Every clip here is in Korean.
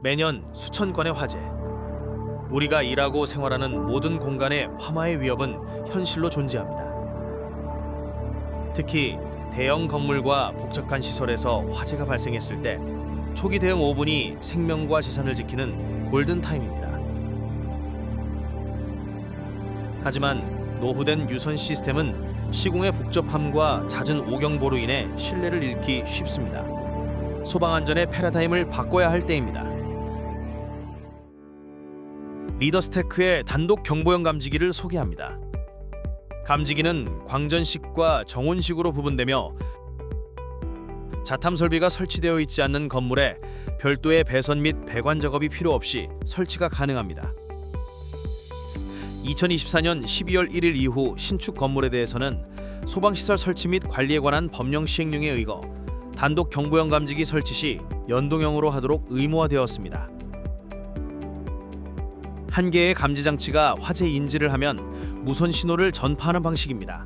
매년 수천 건의 화재. 우리가 일하고 생활하는 모든 공간의 화마의 위협은 현실로 존재합니다. 특히 대형 건물과 복잡한 시설에서 화재가 발생했을 때 초기 대응 5분이 생명과 재산을 지키는 골든 타임입니다. 하지만 노후된 유선 시스템은 시공의 복잡함과 잦은 오경보로 인해 신뢰를 잃기 쉽습니다. 소방 안전의 패러다임을 바꿔야 할 때입니다. 리더스테크의 단독 경보형 감지기를 소개합니다. 감지기는 광전식과 정온식으로 부분되며 자탐 설비가 설치되어 있지 않는 건물에 별도의 배선 및 배관 작업이 필요 없이 설치가 가능합니다. 2024년 12월 1일 이후 신축 건물에 대해서는 소방시설 설치 및 관리에 관한 법령 시행령에 의거 단독 경보형 감지기 설치 시 연동형으로 하도록 의무화되었습니다. 한 개의 감지 장치가 화재 인지를 하면 무선 신호를 전파하는 방식입니다.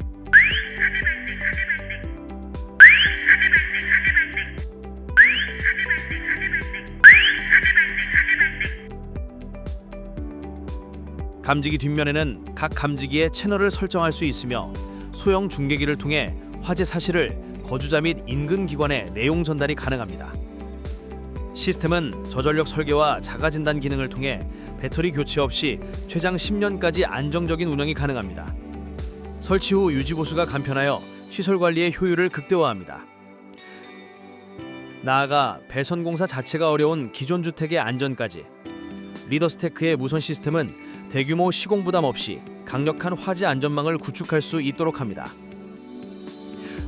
감지기 뒷면에는 각 감지기의 채널을 설정할 수 있으며 소형 중계기를 통해 화재 사실을 거주자 및 인근 기관에 내용 전달이 가능합니다. 시스템은 저전력 설계와 자가 진단 기능을 통해 배터리 교체 없이 최장 10년까지 안정적인 운영이 가능합니다. 설치 후 유지 보수가 간편하여 시설 관리의 효율을 극대화합니다. 나아가 배선 공사 자체가 어려운 기존 주택의 안전까지 리더스테크의 무선 시스템은 대규모 시공 부담 없이 강력한 화재 안전망을 구축할 수 있도록 합니다.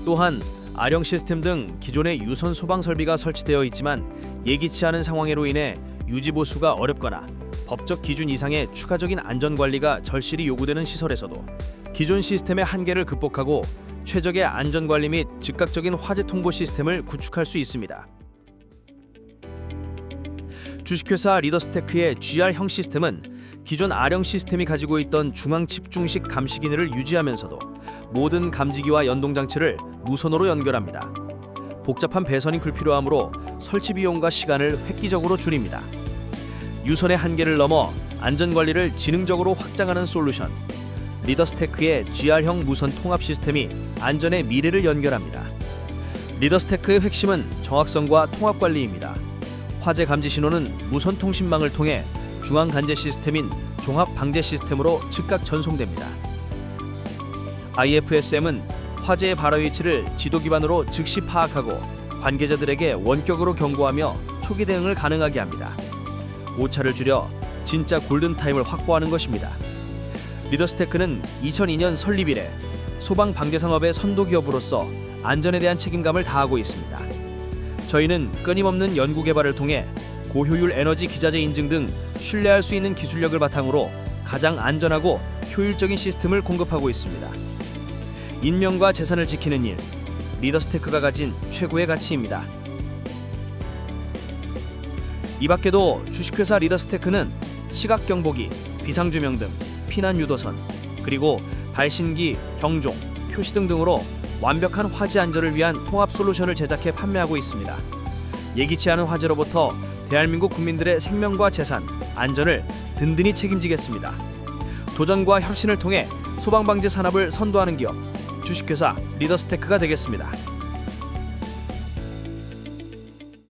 또한 아령 시스템 등 기존의 유선 소방 설비가 설치되어 있지만 예기치 않은 상황으로 인해 유지 보수가 어렵거나 법적 기준 이상의 추가적인 안전 관리가 절실히 요구되는 시설에서도 기존 시스템의 한계를 극복하고 최적의 안전 관리 및 즉각적인 화재 통보 시스템을 구축할 수 있습니다. 주식회사 리더스테크의 GR형 시스템은 기존 R형 시스템이 가지고 있던 중앙 집중식 감시 기능을 유지하면서도 모든 감지기와 연동 장치를 무선으로 연결합니다. 복잡한 배선이 불필요하므로 설치 비용과 시간을 획기적으로 줄입니다. 유선의 한계를 넘어 안전 관리를 지능적으로 확장하는 솔루션. 리더스테크의 GR형 무선 통합 시스템이 안전의 미래를 연결합니다. 리더스테크의 핵심은 정확성과 통합 관리입니다. 화재 감지 신호는 무선 통신망을 통해 중앙 간제 시스템인 종합 방제 시스템으로 즉각 전송됩니다. IFSM은 화재의 발화 위치를 지도 기반으로 즉시 파악하고 관계자들에게 원격으로 경고하며 초기 대응을 가능하게 합니다. 오차를 줄여 진짜 골든 타임을 확보하는 것입니다. 리더스테크는 2002년 설립 이래 소방 방제 산업의 선도 기업으로서 안전에 대한 책임감을 다하고 있습니다. 저희는 끊임없는 연구 개발을 통해 고효율 에너지 기자재 인증 등 신뢰할 수 있는 기술력을 바탕으로 가장 안전하고 효율적인 시스템을 공급하고 있습니다. 인명과 재산을 지키는 일, 리더스테크가 가진 최고의 가치입니다. 이 밖에도 주식회사 리더스테크는 시각 경보기, 비상 조명 등 피난 유도선, 그리고 발신기, 경종, 표시 등 등으로 완벽한 화재 안전을 위한 통합 솔루션을 제작해 판매하고 있습니다. 예기치 않은 화재로부터 대한민국 국민들의 생명과 재산, 안전을 든든히 책임지겠습니다. 도전과 혁신을 통해 소방방재 산업을 선도하는 기업 주식회사 리더스테크가 되겠습니다.